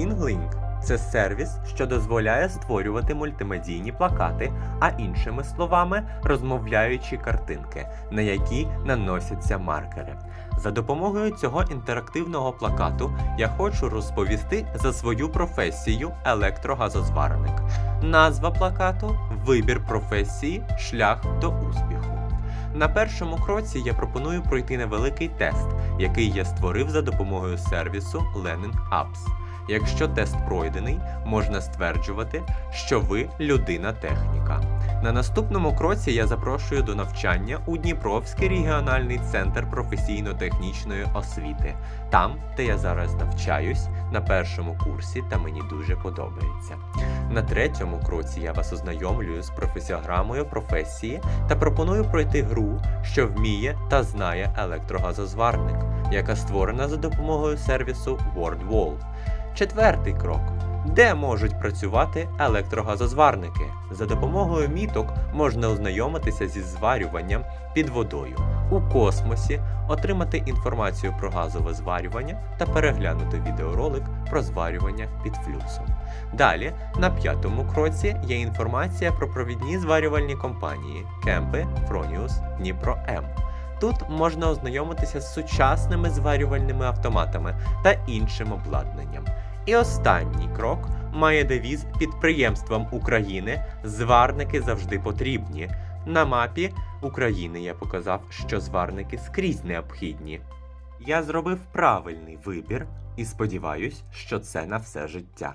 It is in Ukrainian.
SingLink – це сервіс, що дозволяє створювати мультимедійні плакати, а іншими словами, розмовляючі картинки, на які наносяться маркери. За допомогою цього інтерактивного плакату я хочу розповісти за свою професію електрогазозварник. Назва плакату вибір професії, шлях до успіху. На першому кроці я пропоную пройти невеликий тест, який я створив за допомогою сервісу Learning Apps. Якщо тест пройдений, можна стверджувати, що ви людина техніка. На наступному кроці я запрошую до навчання у Дніпровський регіональний центр професійно-технічної освіти, там, де я зараз навчаюсь на першому курсі, та мені дуже подобається. На третьому кроці я вас ознайомлюю з професіограмою професії та пропоную пройти гру, що вміє та знає електрогазозварник, яка створена за допомогою сервісу WordWall. Четвертий крок. Де можуть працювати електрогазозварники? За допомогою міток можна ознайомитися зі зварюванням під водою у космосі, отримати інформацію про газове зварювання та переглянути відеоролик про зварювання під флюсом. Далі, на п'ятому кроці, є інформація про провідні зварювальні компанії Кемпи, Фроніус, Дніпро М. Тут можна ознайомитися з сучасними зварювальними автоматами та іншим обладнанням. І останній крок має девіз підприємствам України зварники завжди потрібні. На мапі України я показав, що зварники скрізь необхідні. Я зробив правильний вибір і сподіваюсь, що це на все життя.